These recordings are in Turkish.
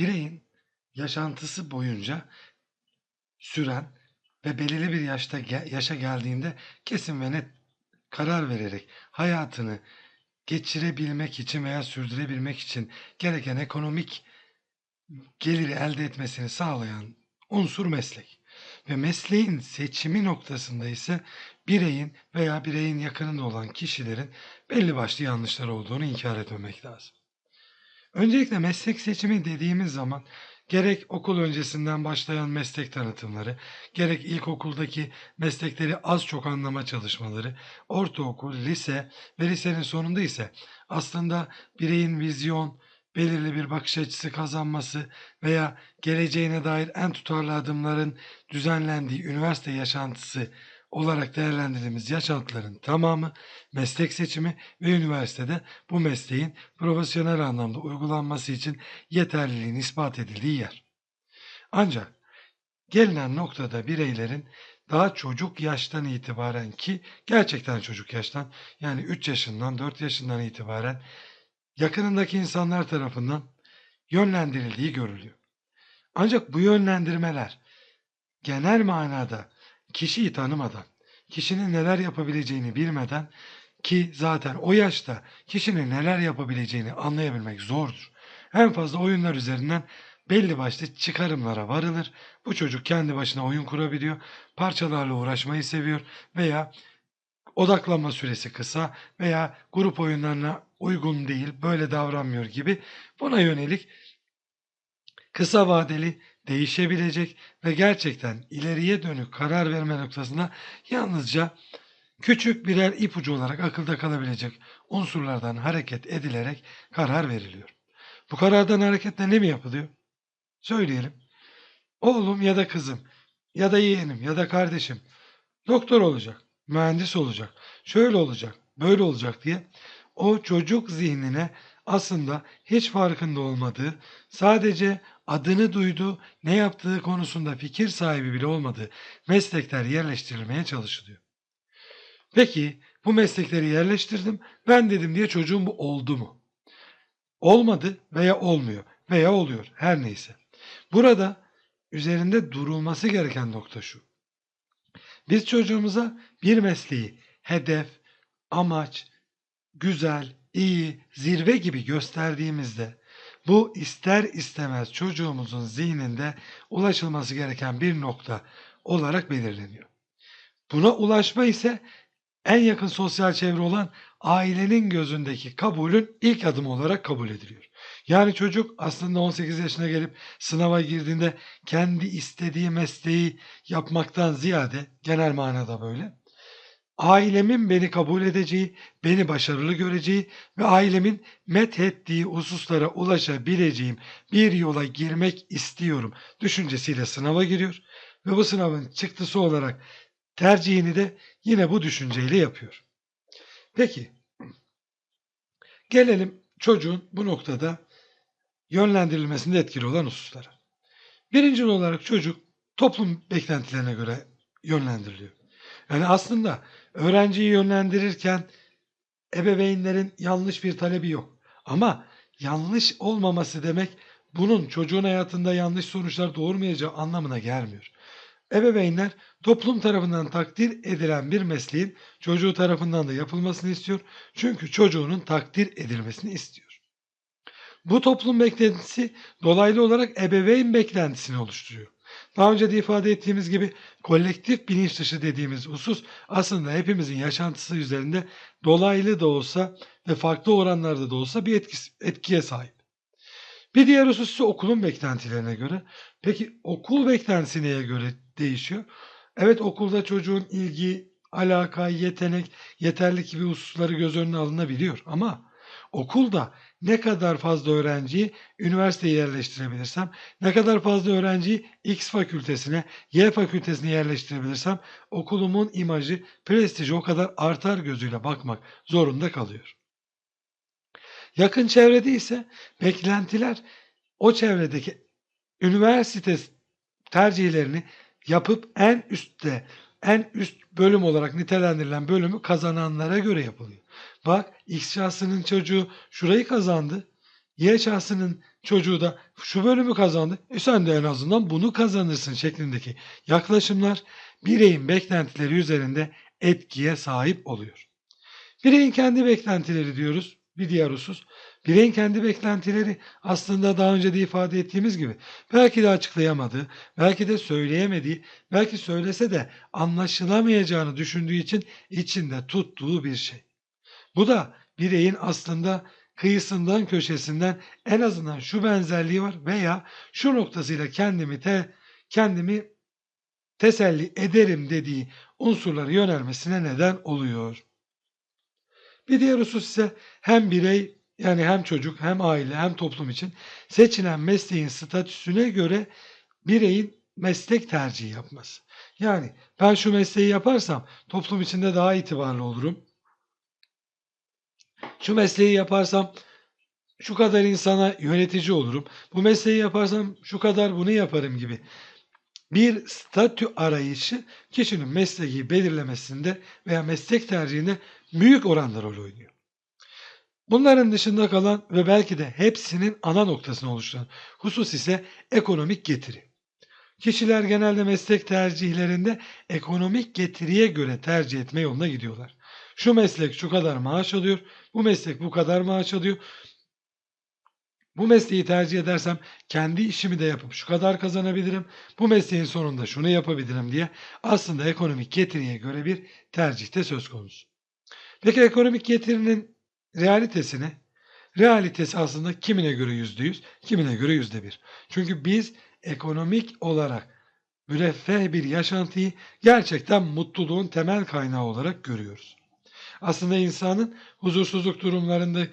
Bireyin yaşantısı boyunca süren ve belirli bir yaşta yaşa geldiğinde kesin ve net karar vererek hayatını geçirebilmek için veya sürdürebilmek için gereken ekonomik geliri elde etmesini sağlayan unsur meslek. Ve mesleğin seçimi noktasında ise bireyin veya bireyin yakınında olan kişilerin belli başlı yanlışları olduğunu inkar etmemek lazım. Öncelikle meslek seçimi dediğimiz zaman gerek okul öncesinden başlayan meslek tanıtımları, gerek ilkokuldaki meslekleri az çok anlama çalışmaları, ortaokul, lise ve lisenin sonunda ise aslında bireyin vizyon, belirli bir bakış açısı kazanması veya geleceğine dair en tutarlı adımların düzenlendiği üniversite yaşantısı olarak değerlendirdiğimiz yaşantıların tamamı meslek seçimi ve üniversitede bu mesleğin profesyonel anlamda uygulanması için yeterliliğin ispat edildiği yer. Ancak gelinen noktada bireylerin daha çocuk yaştan itibaren ki gerçekten çocuk yaştan yani 3 yaşından 4 yaşından itibaren yakınındaki insanlar tarafından yönlendirildiği görülüyor. Ancak bu yönlendirmeler genel manada kişiyi tanımadan, kişinin neler yapabileceğini bilmeden ki zaten o yaşta kişinin neler yapabileceğini anlayabilmek zordur. En fazla oyunlar üzerinden belli başlı çıkarımlara varılır. Bu çocuk kendi başına oyun kurabiliyor, parçalarla uğraşmayı seviyor veya odaklanma süresi kısa veya grup oyunlarına uygun değil, böyle davranmıyor gibi buna yönelik kısa vadeli değişebilecek ve gerçekten ileriye dönük karar verme noktasında yalnızca küçük birer ipucu olarak akılda kalabilecek unsurlardan hareket edilerek karar veriliyor. Bu karardan hareketle ne mi yapılıyor? Söyleyelim. Oğlum ya da kızım ya da yeğenim ya da kardeşim doktor olacak, mühendis olacak, şöyle olacak, böyle olacak diye o çocuk zihnine aslında hiç farkında olmadığı, sadece adını duyduğu, ne yaptığı konusunda fikir sahibi bile olmadığı meslekler yerleştirilmeye çalışılıyor. Peki bu meslekleri yerleştirdim, ben dedim diye çocuğum bu oldu mu? Olmadı veya olmuyor veya oluyor her neyse. Burada üzerinde durulması gereken nokta şu. Biz çocuğumuza bir mesleği hedef, amaç, güzel, iyi, zirve gibi gösterdiğimizde bu ister istemez çocuğumuzun zihninde ulaşılması gereken bir nokta olarak belirleniyor. Buna ulaşma ise en yakın sosyal çevre olan ailenin gözündeki kabulün ilk adımı olarak kabul ediliyor. Yani çocuk aslında 18 yaşına gelip sınava girdiğinde kendi istediği mesleği yapmaktan ziyade genel manada böyle ailemin beni kabul edeceği, beni başarılı göreceği ve ailemin methettiği hususlara ulaşabileceğim bir yola girmek istiyorum düşüncesiyle sınava giriyor ve bu sınavın çıktısı olarak tercihini de yine bu düşünceyle yapıyor. Peki gelelim çocuğun bu noktada yönlendirilmesinde etkili olan hususlara. Birinci olarak çocuk toplum beklentilerine göre yönlendiriliyor. Yani aslında öğrenciyi yönlendirirken ebeveynlerin yanlış bir talebi yok. Ama yanlış olmaması demek bunun çocuğun hayatında yanlış sonuçlar doğurmayacağı anlamına gelmiyor. Ebeveynler toplum tarafından takdir edilen bir mesleğin çocuğu tarafından da yapılmasını istiyor. Çünkü çocuğunun takdir edilmesini istiyor. Bu toplum beklentisi dolaylı olarak ebeveyn beklentisini oluşturuyor. Daha önce de ifade ettiğimiz gibi kolektif bilinç dışı dediğimiz husus aslında hepimizin yaşantısı üzerinde dolaylı da olsa ve farklı oranlarda da olsa bir etkisi, etkiye sahip. Bir diğer husus ise okulun beklentilerine göre. Peki okul beklentisi neye göre değişiyor? Evet okulda çocuğun ilgi, alaka, yetenek, yeterlik gibi hususları göz önüne alınabiliyor ama okulda ne kadar fazla öğrenciyi üniversiteye yerleştirebilirsem, ne kadar fazla öğrenciyi X fakültesine, Y fakültesine yerleştirebilirsem okulumun imajı, prestiji o kadar artar gözüyle bakmak zorunda kalıyor. Yakın çevrede ise beklentiler o çevredeki üniversite tercihlerini yapıp en üstte, en üst bölüm olarak nitelendirilen bölümü kazananlara göre yapılıyor. Bak X şahsının çocuğu şurayı kazandı. Y şahsının çocuğu da şu bölümü kazandı. E sen de en azından bunu kazanırsın şeklindeki yaklaşımlar bireyin beklentileri üzerinde etkiye sahip oluyor. Bireyin kendi beklentileri diyoruz. Bir diğer husus. Bireyin kendi beklentileri aslında daha önce de ifade ettiğimiz gibi belki de açıklayamadığı, belki de söyleyemediği, belki söylese de anlaşılamayacağını düşündüğü için içinde tuttuğu bir şey. Bu da bireyin aslında kıyısından köşesinden en azından şu benzerliği var veya şu noktasıyla kendimi te, kendimi teselli ederim dediği unsurlara yönelmesine neden oluyor. Bir diğer husus ise hem birey yani hem çocuk hem aile hem toplum için seçilen mesleğin statüsüne göre bireyin meslek tercihi yapması. Yani ben şu mesleği yaparsam toplum içinde daha itibarlı olurum. Şu mesleği yaparsam şu kadar insana yönetici olurum. Bu mesleği yaparsam şu kadar bunu yaparım gibi bir statü arayışı kişinin mesleği belirlemesinde veya meslek tercihinde büyük oranda rol oynuyor. Bunların dışında kalan ve belki de hepsinin ana noktasını oluşturan husus ise ekonomik getiri. Kişiler genelde meslek tercihlerinde ekonomik getiriye göre tercih etme yoluna gidiyorlar. Şu meslek şu kadar maaş alıyor, bu meslek bu kadar maaş alıyor. Bu mesleği tercih edersem kendi işimi de yapıp şu kadar kazanabilirim. Bu mesleğin sonunda şunu yapabilirim diye aslında ekonomik getiriye göre bir tercihte söz konusu. Peki ekonomik getirinin realitesini? Realitesi aslında kimine göre yüzde yüz, kimine göre yüzde bir. Çünkü biz ekonomik olarak müreffeh bir yaşantıyı gerçekten mutluluğun temel kaynağı olarak görüyoruz. Aslında insanın huzursuzluk durumlarında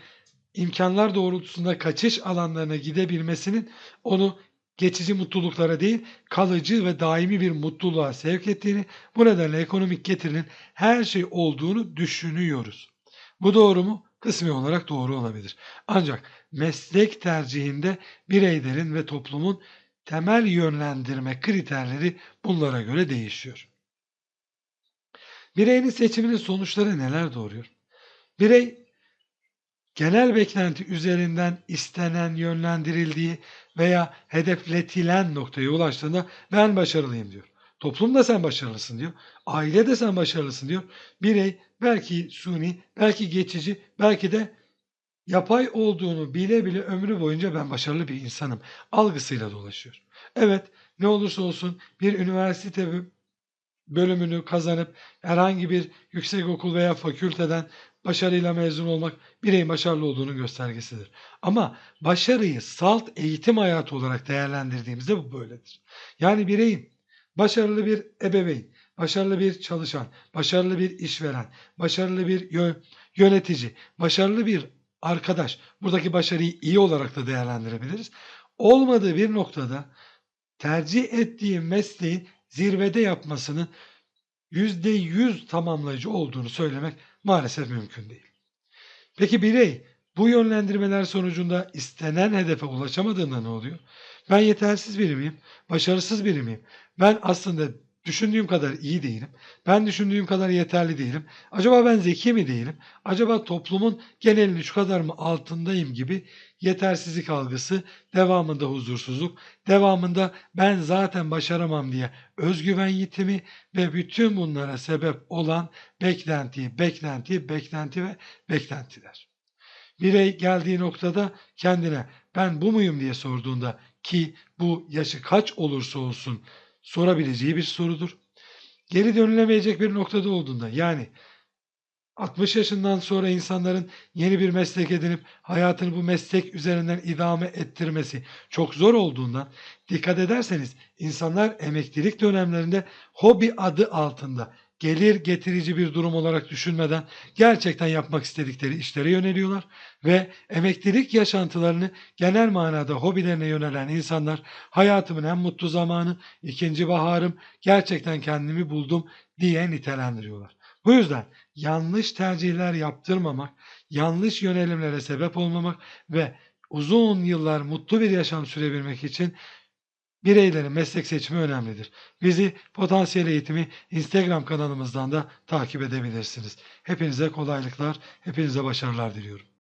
imkanlar doğrultusunda kaçış alanlarına gidebilmesinin onu geçici mutluluklara değil kalıcı ve daimi bir mutluluğa sevk ettiğini bu nedenle ekonomik getirinin her şey olduğunu düşünüyoruz. Bu doğru mu? Kısmi olarak doğru olabilir. Ancak meslek tercihinde bireylerin ve toplumun temel yönlendirme kriterleri bunlara göre değişiyor. Bireyin seçiminin sonuçları neler doğuruyor? Birey genel beklenti üzerinden istenen, yönlendirildiği veya hedefletilen noktaya ulaştığında ben başarılıyım diyor. Toplum da sen başarılısın diyor. Aile de sen başarılısın diyor. Birey belki suni, belki geçici, belki de yapay olduğunu bile bile ömrü boyunca ben başarılı bir insanım algısıyla dolaşıyor. Evet ne olursa olsun bir üniversite bölümünü kazanıp herhangi bir yüksek okul veya fakülteden başarıyla mezun olmak bireyin başarılı olduğunun göstergesidir. Ama başarıyı salt eğitim hayatı olarak değerlendirdiğimizde bu böyledir. Yani bireyin başarılı bir ebeveyn, başarılı bir çalışan, başarılı bir işveren, başarılı bir yönetici, başarılı bir arkadaş, buradaki başarıyı iyi olarak da değerlendirebiliriz. Olmadığı bir noktada tercih ettiği mesleğin zirvede yapmasının %100 tamamlayıcı olduğunu söylemek maalesef mümkün değil. Peki birey bu yönlendirmeler sonucunda istenen hedefe ulaşamadığında ne oluyor? Ben yetersiz biri miyim? Başarısız biri miyim? Ben aslında düşündüğüm kadar iyi değilim. Ben düşündüğüm kadar yeterli değilim. Acaba ben zeki mi değilim? Acaba toplumun genelini şu kadar mı altındayım gibi yetersizlik algısı, devamında huzursuzluk, devamında ben zaten başaramam diye özgüven yitimi ve bütün bunlara sebep olan beklenti, beklenti, beklenti ve beklentiler. Birey geldiği noktada kendine ben bu muyum diye sorduğunda ki bu yaşı kaç olursa olsun sorabileceği bir sorudur. Geri dönülemeyecek bir noktada olduğunda yani 60 yaşından sonra insanların yeni bir meslek edinip hayatını bu meslek üzerinden idame ettirmesi çok zor olduğundan dikkat ederseniz insanlar emeklilik dönemlerinde hobi adı altında gelir getirici bir durum olarak düşünmeden gerçekten yapmak istedikleri işlere yöneliyorlar ve emeklilik yaşantılarını genel manada hobilerine yönelen insanlar hayatımın en mutlu zamanı, ikinci baharım, gerçekten kendimi buldum diye nitelendiriyorlar. Bu yüzden yanlış tercihler yaptırmamak, yanlış yönelimlere sebep olmamak ve uzun yıllar mutlu bir yaşam sürebilmek için bireylerin meslek seçimi önemlidir. Bizi Potansiyel Eğitimi Instagram kanalımızdan da takip edebilirsiniz. Hepinize kolaylıklar, hepinize başarılar diliyorum.